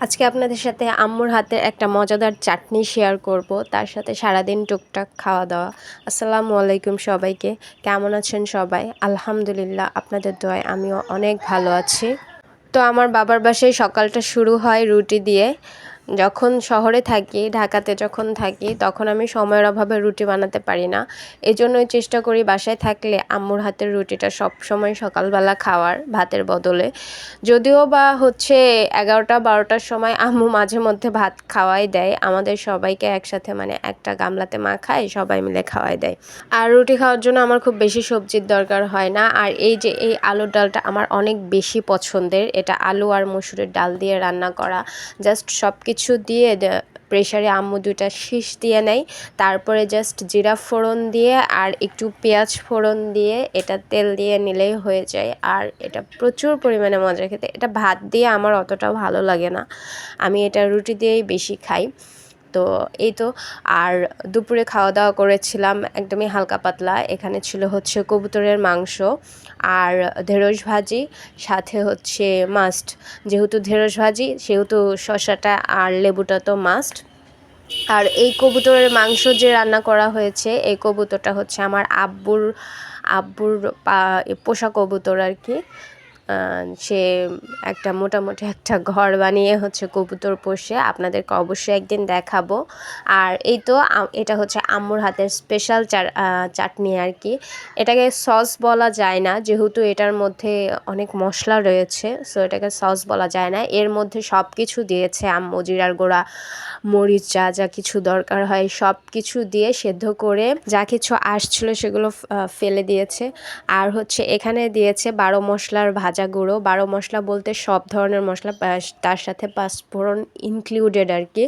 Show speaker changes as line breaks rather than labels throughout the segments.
আজকে আপনাদের সাথে আম্মুর হাতের একটা মজাদার চাটনি শেয়ার করব। তার সাথে সারাদিন টুকটাক খাওয়া দাওয়া। আসসালামু আলাইকুম সবাইকে। কেমন আছেন সবাই? আলহামদুলিল্লাহ, আপনাদের দোয়ায় আমিও অনেক ভালো আছি। তো আমার বাবার বাসায় সকালটা শুরু হয় রুটি দিয়ে। যখন শহরে থাকি, ঢাকাতে যখন থাকি, তখন আমি সময়ের অভাবে রুটি বানাতে পারি না। এই জন্যই চেষ্টা করি বাসায় থাকলে আম্মুর হাতের রুটিটা সব সময় সকালবেলা খাওয়ার ভাতের বদলে। যদিও বা হচ্ছে এগারোটা, বারোটার সময় আম্মু মাঝে মধ্যে ভাত খাওয়াই দেয়। আমাদের সবাইকে একসাথে মানে একটা গামলাতে মা খায়, সবাই মিলে খাওয়াই দেয়। আর রুটি খাওয়ার জন্য আমার খুব বেশি সবজির দরকার হয় না। আর এই যে এই আলুর ডালটা আমার অনেক বেশি পছন্দের, এটা আলু আর মসুরের ডাল দিয়ে রান্না করা। জাস্ট সব কিছু কিছু দিয়ে প্রেশারে আম্মু দুটা শীষ দিয়ে নেয়। তারপরে জাস্ট জিরা ফোড়ন দিয়ে আর একটু পেঁয়াজ ফোড়ন দিয়ে এটা তেল দিয়ে নিলেই হয়ে যায়। আর এটা প্রচুর পরিমাণে মজা খেতে। এটা ভাত দিয়ে আমার অতটা ভালো লাগে না। আমি এটা রুটি দিয়েই বেশি খাই। তো এই তো, আর দুপুরে খাওয়া দাওয়া করেছিলাম একদমই হালকা পাতলা। এখানে ছিল হচ্ছে কবুতরের মাংস আর ঢেঁড়স ভাজি, সাথে হচ্ছে মাস্ট যেহেতু ঢেঁড়স ভাজি, সেহেতু শসাটা আর লেবুটা তো মাস্ট আর এই কবুতরের মাংস যে রান্না করা হয়েছে, এই কবুতরটা হচ্ছে আমার আব্বুর আব্বুর পোষা কবুতর আর কি। সে একটা মোটামুটি একটা ঘর বানিয়ে হচ্ছে কবুতর পোষে। আপনাদেরকে অবশ্যই একদিন দেখাবো। আর এই তো এটা হচ্ছে আম্মুর হাতের স্পেশাল চাটনি আর কি। এটাকে সস বলা যায় না, যেহেতু এটার মধ্যে অনেক মশলা রয়েছে সো এটাকে সস বলা যায় না। এর মধ্যে সব কিছু দিয়েছে আম্মু, জিরার গোড়া, মরিচ, যা যা কিছু দরকার হয় সব কিছু দিয়ে সেদ্ধ করে যা কিছু আসছিল সেগুলো ফেলে দিয়েছে। আর হচ্ছে এখানে দিয়েছে বারো মশলার ভাজা গুঁড়ো, বারো মশলা বলতে সব ধরনের মশলা তার সাথে পাঁচফোড়ন ইনক্লুডেড আর কি।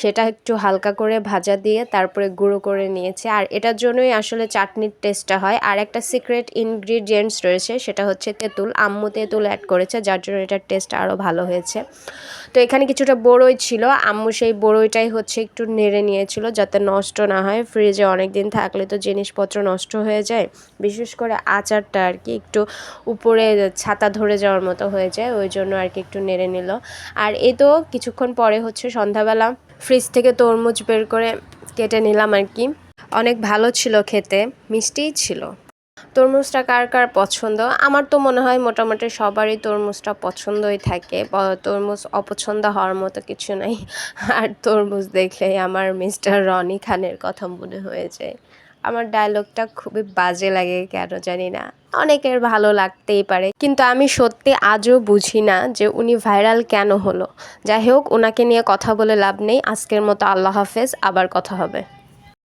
সেটা একটু হালকা করে ভাজা দিয়ে তারপরে গুঁড়ো করে নিয়েছে। আর এটার জন্যই আসলে চাটনির টেস্টটা হয়। আর একটা সিক্রেট ইনগ্রিডিয়েন্টস রয়েছে, সেটা হচ্ছে তেঁতুল। আম্মু তেঁতুল অ্যাড করেছে, যার জন্য এটার টেস্ট আরও ভালো হয়েছে। তো এখানে কিছুটা বড়ই ছিল। আম্মু সেই বড়ইটাই হচ্ছে একটু নেড়ে নিয়েছিল, যাতে নষ্ট না হয়। ফ্রিজে অনেক দিন থাকলে তো জিনিসপত্র নষ্ট হয়ে যায়। বিশেষ করে আচারটা আর কি, একটু উপরে ছাতা ধরে যাওয়ার মতো হয়ে যায়, ওই জন্য আর কি একটু নেড়ে নিল। আর এ তো কিছুক্ষণ পরে হচ্ছে সন্ধ্যাবেলা ফ্রিজ থেকে তরমুজ বের করে কেটে নিলাম আর কি। অনেক ভালো ছিল খেতে, মিষ্টিই ছিল। তরমুজটা কার কার পছন্দ? আমার তো মনে হয় মোটামুটি সবারই তরমুজটা পছন্দই থাকে তরমুজ অপছন্দ হওয়ার মতো কিছু নাই। আর তরমুজ দেখলেই আমার মিস্টার রনি খানের কথা মনে হয়ে যায়। আমার ডায়লগটা খুবই বাজে লাগে, কেন জানি না। অনেকের ভালো লাগতেই পারে, কিন্তু আমি সত্যি আজও বুঝি না যে উনি ভাইরাল কেন হলো। যাই হোক ওনাকে নিয়ে কথা বলে লাভ নেই। আজকের মতো আল্লাহ হাফেজ, আবার কথা হবে।